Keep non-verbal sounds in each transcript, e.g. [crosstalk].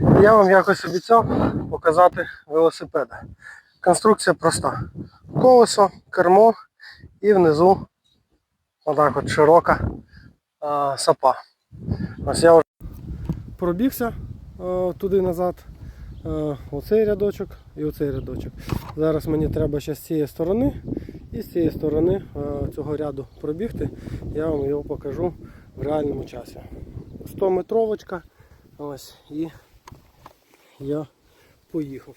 я вам якось обіцяв показати велосипеди. Конструкція проста. Колесо, кермо і внизу отак от широка а, сапа. Ось я вже пробігся е, туди назад. Е, оцей рядочок і оцей рядочок. Зараз мені треба ще з цієї сторони і з цієї сторони е, цього ряду пробігти. Я вам його покажу в реальному часі. 100 метровочка. Ось і я поїхав.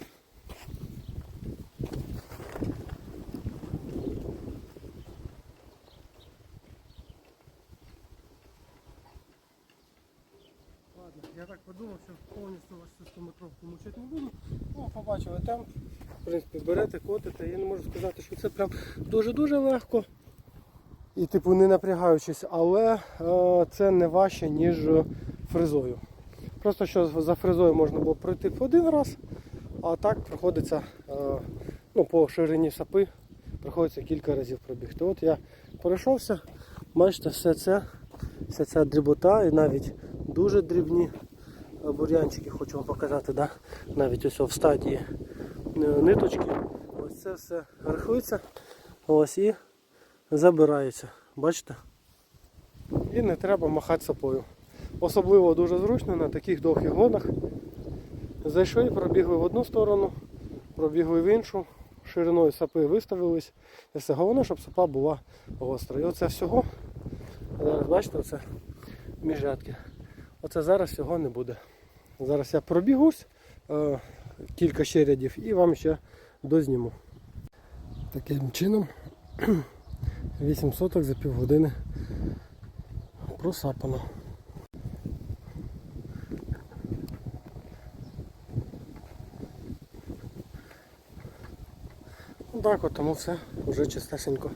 Я так подумав, що повністю вас цю 100 метровку мучити не буду. Ну, побачили темп. В принципі, берете, котите. Я не можу сказати, що це прям дуже-дуже легко. І типу не напрягаючись, але е, це не важче, ніж фрезою. Просто що за фрезою можна було пройти в один раз, а так приходиться е, ну, по ширині сапи приходиться кілька разів пробігти. От я пройшовся, бачите, все це, вся ця дрібота і навіть дуже дрібні е, бур'янчики хочу вам показати, да? навіть ось в стадії е, ниточки. Ось це все рихлиться ось і забирається. Бачите? І не треба махати сапою. Особливо дуже зручно на таких довгих гонах. Зайшли, пробігли в одну сторону, пробігли в іншу, шириною сапи виставились. І все головне, щоб сапа була гостра. І оце всього, зараз бачите, оце міжрядки. Оце зараз всього не буде. Зараз я пробігусь е, кілька ще рядів і вам ще дозніму. Таким чином [clears throat] 8 соток за півгодини просапано. Так от, тому все. Вже чистесенько